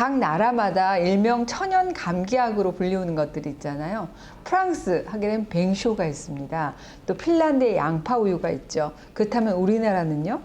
각 나라마다 일명 천연 감기약으로 불리우는 것들이 있잖아요. 프랑스 하게 되면 뱅쇼가 있습니다. 또 핀란드에 양파 우유가 있죠. 그렇다면 우리나라는요?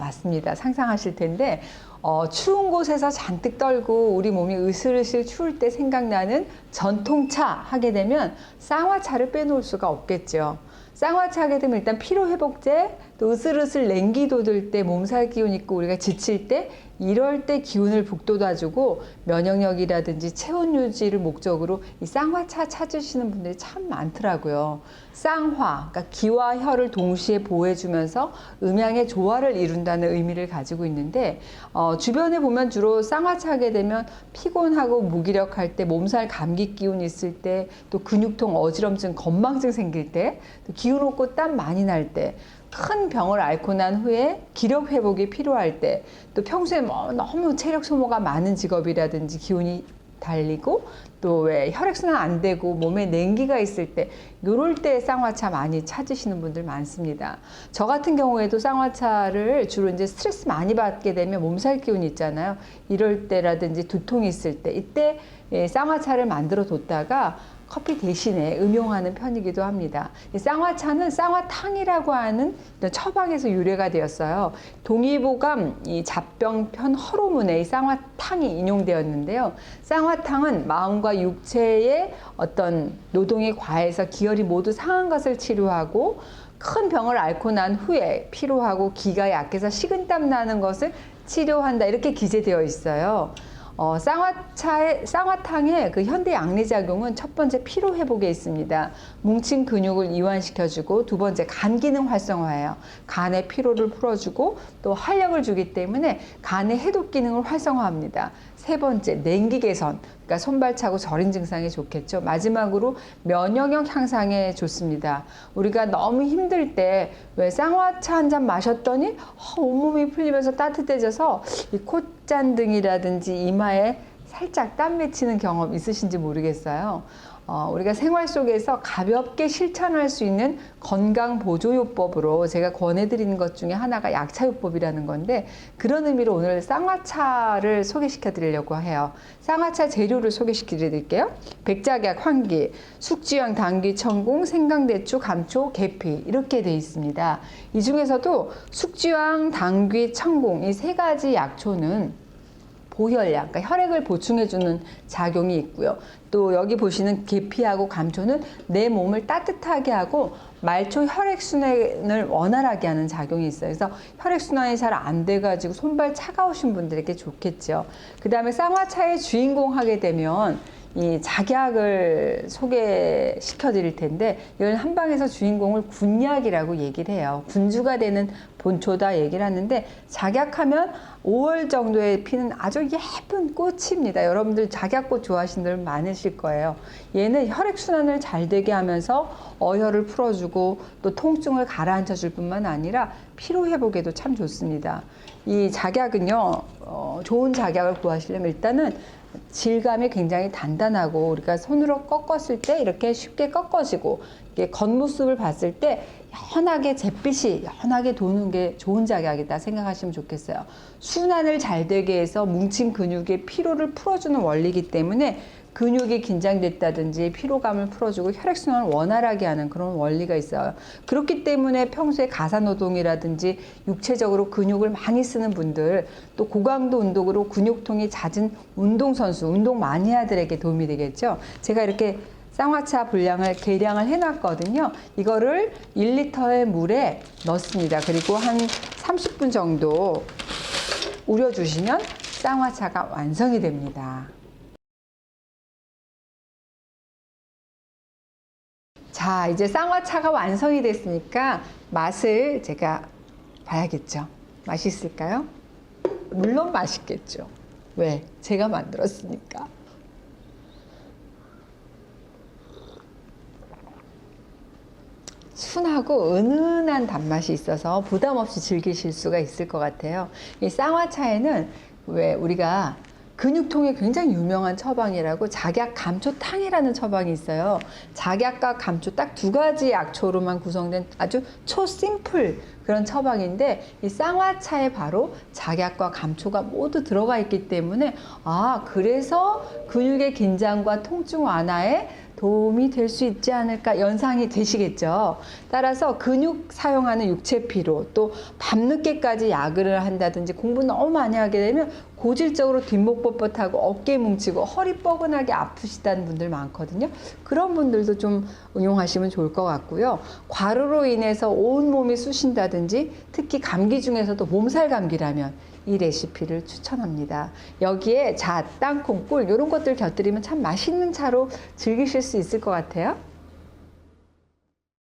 맞습니다. 상상하실 텐데 어, 추운 곳에서 잔뜩 떨고 우리 몸이 으슬으슬 추울 때 생각나는 전통차 하게 되면 쌍화차를 빼놓을 수가 없겠죠. 쌍화차 하게 되면 일단 피로회복제, 또 으슬으슬 냉기 돋을 때 몸살 기운 있고 우리가 지칠 때 이럴 때 기운을 북돋아주고 면역력이라든지 체온 유지를 목적으로 이 쌍화차 찾으시는 분들이 참 많더라고요. 쌍화, 그러니까 기와 혈을 동시에 보호해주면서 음양의 조화를 이룬다는 의미를 가지고 있는데 어, 주변에 보면 주로 쌍화차 하게 되면 피곤하고 무기력할 때, 몸살 감기 기운 있을 때, 또 근육통, 어지럼증, 건망증 생길 때, 또 기운 없고 땀 많이 날 때, 큰 병을 앓고 난 후에 기력 회복이 필요할 때, 또 평소에 뭐 너무 체력 소모가 많은 직업이라든지 기운이 달리고 또 왜 혈액순환 안 되고 몸에 냉기가 있을 때 요럴 때 쌍화차 많이 찾으시는 분들 많습니다. 저 같은 경우에도 쌍화차를 주로 이제 스트레스 많이 받게 되면 몸살 기운이 있잖아요. 이럴 때라든지 두통이 있을 때 이때 예, 쌍화차를 만들어 뒀다가 커피 대신에 음용하는 편이기도 합니다. 이 쌍화차는 쌍화탕이라고 하는 처방에서 유래가 되었어요. 동의보감 이 잡병편 허로문에 이 쌍화탕이 인용되었는데요. 쌍화탕은 마음과 육체의 어떤 노동이 과해서 기혈이 모두 상한 것을 치료하고 큰 병을 앓고 난 후에 피로하고 기가 약해서 식은땀 나는 것을 치료한다 이렇게 기재되어 있어요. 어, 쌍화차의, 쌍화탕의 그 현대 양리 작용은 첫 번째 피로 회복에 있습니다. 뭉친 근육을 이완시켜주고 두 번째 간 기능 활성화예요. 간의 피로를 풀어주고 또 활력을 주기 때문에 간의 해독 기능을 활성화합니다. 세 번째 냉기 개선. 그러니까 손발 차고 저린 증상이 좋겠죠. 마지막으로 면역력 향상에 좋습니다. 우리가 너무 힘들 때 왜 쌍화차 한 잔 마셨더니 어, 온몸이 풀리면서 따뜻해져서 이 콧잔등이라든지 이마에 살짝 땀 맺히는 경험 있으신지 모르겠어요. 어, 우리가 생활 속에서 가볍게 실천할 수 있는 건강 보조요법으로 제가 권해드리는 것 중에 하나가 약차요법이라는 건데 그런 의미로 오늘 쌍화차를 소개시켜 드리려고 해요. 쌍화차 재료를 소개시켜 드릴게요. 백작약, 황기, 숙지향, 당귀, 청공, 생강대추, 감초, 계피 이렇게 돼 있습니다. 이 중에서도 숙지향, 당귀, 청공 이 세 가지 약초는 보혈약, 그러니까 혈액을 보충해주는 작용이 있고요. 또 여기 보시는 계피하고 감초는 내 몸을 따뜻하게 하고 말초 혈액순환을 원활하게 하는 작용이 있어요. 그래서 혈액순환이 잘 안 돼가지고 손발 차가우신 분들에게 좋겠죠. 그 다음에 쌍화차의 주인공 하게 되면 이 작약을 소개시켜 드릴 텐데 이건 한방에서 주인공을 군약이라고 얘기를 해요. 군주가 되는 본초다 얘기를 하는데 작약하면 5월 정도에 피는 아주 예쁜 꽃입니다. 여러분들 작약꽃 좋아하시는 분들 많으 실 거예요. 얘는 혈액순환을 잘 되게 하면서 어혈을 풀어주고 또 통증을 가라앉혀 줄 뿐만 아니라 피로회복에도 참 좋습니다. 이 작약은요, 어, 좋은 작약을 구하시려면 일단은 질감이 굉장히 단단하고 우리가 손으로 꺾었을 때 이렇게 쉽게 꺾어지고 이게 겉모습을 봤을 때 연하게 잿빛이 연하게 도는 게 좋은 작약이다 생각하시면 좋겠어요. 순환을 잘 되게 해서 뭉친 근육의 피로를 풀어주는 원리이기 때문에 근육이 긴장됐다든지 피로감을 풀어주고 혈액순환을 원활하게 하는 그런 원리가 있어요. 그렇기 때문에 평소에 가사노동이라든지 육체적으로 근육을 많이 쓰는 분들 또 고강도 운동으로 근육통이 잦은 운동선수, 운동 많이 하들에게 도움이 되겠죠. 제가 이렇게 쌍화차 분량을 계량을 해놨거든요. 이거를 1리터의 물에 넣습니다. 그리고 한 30분 정도 우려주시면 쌍화차가 완성이 됩니다. 자, 이제 쌍화차가 완성이 됐으니까 맛을 제가 봐야겠죠. 맛있을까요? 물론 맛있겠죠. 왜? 제가 만들었으니까. 순하고 은은한 단맛이 있어서 부담 없이 즐기실 수가 있을 것 같아요. 이 쌍화차에는 왜 우리가 근육통에 굉장히 유명한 처방이라고 작약 감초탕이라는 처방이 있어요. 작약과 감초 딱 두 가지 약초로만 구성된 아주 초심플 그런 처방인데 이 쌍화차에 바로 작약과 감초가 모두 들어가 있기 때문에 아 그래서 근육의 긴장과 통증 완화에 도움이 될 수 있지 않을까 연상이 되시겠죠. 따라서 근육 사용하는 육체 피로 또 밤늦게까지 야근을 한다든지 공부 너무 많이 하게 되면 고질적으로 뒷목 뻣뻣하고 어깨 뭉치고 허리 뻐근하게 아프시다는 분들 많거든요. 그런 분들도 좀 응용하시면 좋을 것 같고요. 과로로 인해서 온 몸이 쑤신다든지 특히 감기 중에서도 몸살 감기라면 이 레시피를 추천합니다. 여기에 잣, 땅콩, 꿀 이런 것들 곁들이면 참 맛있는 차로 즐기실 수 있을 것 같아요.